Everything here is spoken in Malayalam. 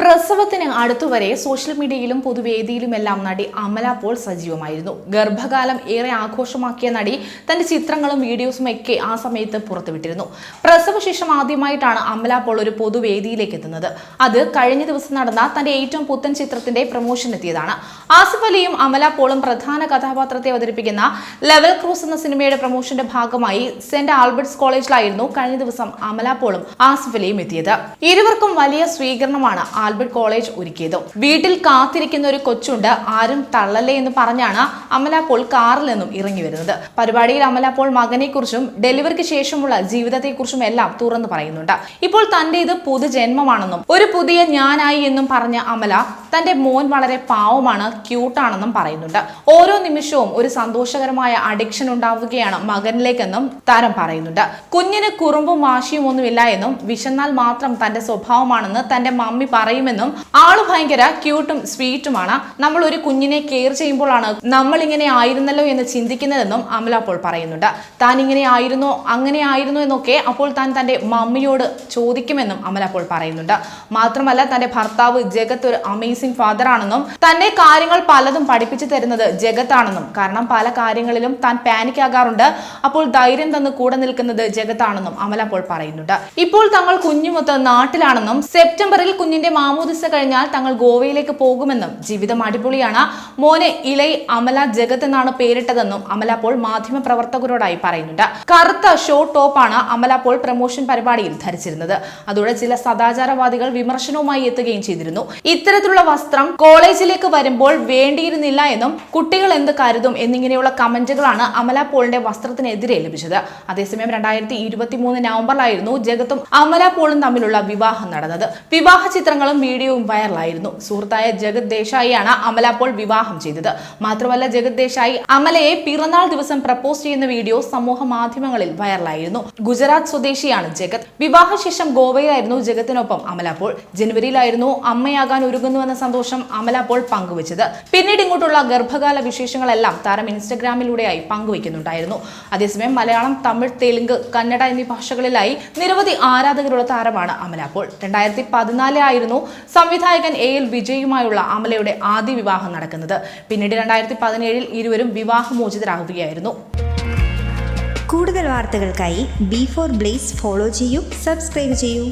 പ്രസവത്തിന് അടുത്തുവരെ സോഷ്യൽ മീഡിയയിലും പൊതുവേദിയിലുമെല്ലാം നടി അമല പോൾ സജീവമായിരുന്നു. ഗർഭകാലം ഏറെ ആഘോഷമാക്കിയ നടി തന്റെ ചിത്രങ്ങളും വീഡിയോസും ഒക്കെ ആ സമയത്ത് പുറത്തുവിട്ടിരുന്നു. പ്രസവശേഷം ആദ്യമായിട്ടാണ് അമല പോൾ ഒരു പൊതുവേദിയിലേക്ക് എത്തുന്നത് അത് കഴിഞ്ഞ ദിവസം നടന്ന തന്റെ ഏറ്റവും പുത്തൻ ചിത്രത്തിന്റെ പ്രൊമോഷൻ എത്തിയതാണ് ആസിഫ് അലിയും അമല പോളും പ്രധാന കഥാപാത്രത്തെ അവതരിപ്പിക്കുന്ന ലെവൽ ക്രൂസ് എന്ന സിനിമയുടെ പ്രൊമോഷന്റെ ഭാഗമായി സെന്റ് ആൽബർട്ട്സ് കോളേജിലായിരുന്നു കഴിഞ്ഞ ദിവസം അമല പോളും ആസിഫ് അലിയും എത്തിയത്. ഇരുവർക്കും വലിയ സ്വീകരണമാണ് ആൽബർട്ട് കോളേജ് ഒരുക്കിയത്. വീട്ടിൽ കാത്തിരിക്കുന്ന ഒരു കൊച്ചുണ്ട്. ആരും തള്ളല്ലേ എന്ന് പറഞ്ഞാണ് അമല പോൾ കാറിൽ നിന്നും ഇറങ്ങി വരുന്നത്. പരിപാടിയിൽ അമല പോൾ മകനെക്കുറിച്ചും ഡെലിവറിക്ക് ശേഷമുള്ള ജീവിതത്തെക്കുറിച്ചും എല്ലാം തുറന്നു പറയുന്നുണ്ട്. ഇപ്പോൾ തന്റെ ഇത് പുതുജന്മമാണെന്നും ഒരു പുതിയ ഞാനായി എന്നും പറഞ്ഞ അമല തന്റെ മോൻ വളരെ പാവമാണ് ക്യൂട്ടാണെന്നും പറയുന്നുണ്ട്. ഓരോ നിമിഷവും ഒരു സന്തോഷകരമായ അഡിക്ഷൻ ഉണ്ടാവുകയാണ് മകനിലേക്കെന്നും താരം പറയുന്നുണ്ട്. കുഞ്ഞിന് കുറുമ്പും വാശിയും ഒന്നുമില്ല എന്നും വിശന്നാൽ മാത്രം തന്റെ സ്വഭാവമാണെന്ന് തന്റെ മമ്മി പറയുമെന്നും ആൾ ഭയങ്കര ക്യൂട്ടും സ്വീറ്റുമാണ് നമ്മൾ ഒരു കുഞ്ഞിനെ കെയർ ചെയ്യുമ്പോഴാണ് നമ്മൾ ഇങ്ങനെ ആയിരുന്നല്ലോ എന്ന് ചിന്തിക്കുന്നതെന്നും അമല അപ്പോൾ പറയുന്നുണ്ട്. താൻ ഇങ്ങനെ ആയിരുന്നോ അങ്ങനെ ആയിരുന്നോ എന്നൊക്കെ അപ്പോൾ താൻ തന്റെ മമ്മിയോട് ചോദിക്കുമെന്നും അമല അപ്പോൾ പറയുന്നുണ്ട്. മാത്രമല്ല തന്റെ ഭർത്താവ് ജഗത്ത് ഒരു അമേസിംഗ് ഫാദർ ആണെന്നും തന്നെ കാര്യങ്ങൾ പലതും പഠിപ്പിച്ചു തരുന്നത് ജഗത്താണെന്നും കാരണം പല കാര്യങ്ങളിലും താൻ പാനിക് ആകാറുണ്ട്. അപ്പോൾ ധൈര്യം തന്ന് കൂടെ നിൽക്കുന്നത് ജഗത്താണെന്നും അമല അപ്പോൾ പറയുന്നുണ്ട്. ഇപ്പോൾ തങ്ങൾ കുഞ്ഞുമൊത്ത് നാട്ടിലാണെന്നും സെപ്റ്റംബറിൽ കുഞ്ഞിന്റെ മാമോദിസ കഴിഞ്ഞാൽ തങ്ങൾ ഗോവയിലേക്ക് പോകുമെന്നും ജീവിതം അടിപൊളിയാണ്. മോനെ ഇളൈ അമല ജഗത് എന്നാണ് പേരിട്ടതെന്നും അമല പോൾ മാധ്യമ പ്രവർത്തകരോടായി പറയുന്നുണ്ട്. കറുത്ത ഷോ ടോപ്പാണ് അമല പോൾ പ്രമോഷൻ പരിപാടിയിൽ ധരിച്ചിരുന്നത്. അതോടെ ചില സദാചാരവാദികൾ വിമർശനവുമായി എത്തുകയും ചെയ്തിരുന്നു. ഇത്തരത്തിലുള്ള വസ്ത്രം കോളേജിലേക്ക് വരുമ്പോൾ വേണ്ടിയിരുന്നില്ല എന്നും കുട്ടികൾ എന്ത് കരുതും എന്നിങ്ങനെയുള്ള കമന്റുകളാണ് അമല പോളിന്റെ വസ്ത്രത്തിനെതിരെ ലഭിച്ചത്. അതേസമയം രണ്ടായിരത്തി ഇരുപത്തി മൂന്ന് നവംബറിലായിരുന്നു ജഗത്തും അമല പോളും തമ്മിലുള്ള വിവാഹം നടന്നത്. വിവാഹ ചിത്രങ്ങളും വീഡിയോയും വൈറലായിരുന്നു. സുഹൃത്തായ ജഗത് ദേശായിയാണ് അമല പോൾ വിവാഹം ചെയ്തത്. മാത്രമല്ല ജഗത് ദേശായി അമലയെ പിറന്നാൾ ദിവസം പ്രപ്പോസ് ചെയ്യുന്ന വീഡിയോ സമൂഹ മാധ്യമങ്ങളിൽ വൈറലായിരുന്നു. ഗുജറാത്ത് സ്വദേശിയാണ് ജഗത്. വിവാഹശേഷം ഗോവയിലായിരുന്നു ജഗത്തിനൊപ്പം അമല പോൾ ജനുവരിയിലായിരുന്നു അമ്മയാകാൻ ഒരുങ്ങുന്നുവെന്ന സന്തോഷം അമല പോൾ പങ്കുവച്ചത്. പിന്നീട് ഇങ്ങോട്ടുള്ള ഗർഭകാല വിശേഷങ്ങളെല്ലാം താരം ഇൻസ്റ്റഗ്രാമിലൂടെയായി പങ്കുവയ്ക്കുന്നുണ്ടായിരുന്നു. അതേസമയം മലയാളം തമിഴ് തെലുങ്ക് കന്നഡ എന്നീ ഭാഷകളിലായി നിരവധി ആരാധകരുള്ള താരമാണ് അമല പോൾ രണ്ടായിരത്തി പതിനാലിലായിരുന്നു സംവിധായകൻ എ എൽ വിജയുമായുള്ള അമലയുടെ ആദ്യ വിവാഹം നടക്കുന്നത്. പിന്നീട് രണ്ടായിരത്തി പതിനേഴിൽ ഇരുവരും വിവാഹമോചിതരാകുകയായിരുന്നു. കൂടുതൽ വാർത്തകൾക്കായി ബി ഫോർ ബ്ലേസ് ഫോളോ ചെയ്യൂ സബ്സ്ക്രൈബ് ചെയ്യൂ.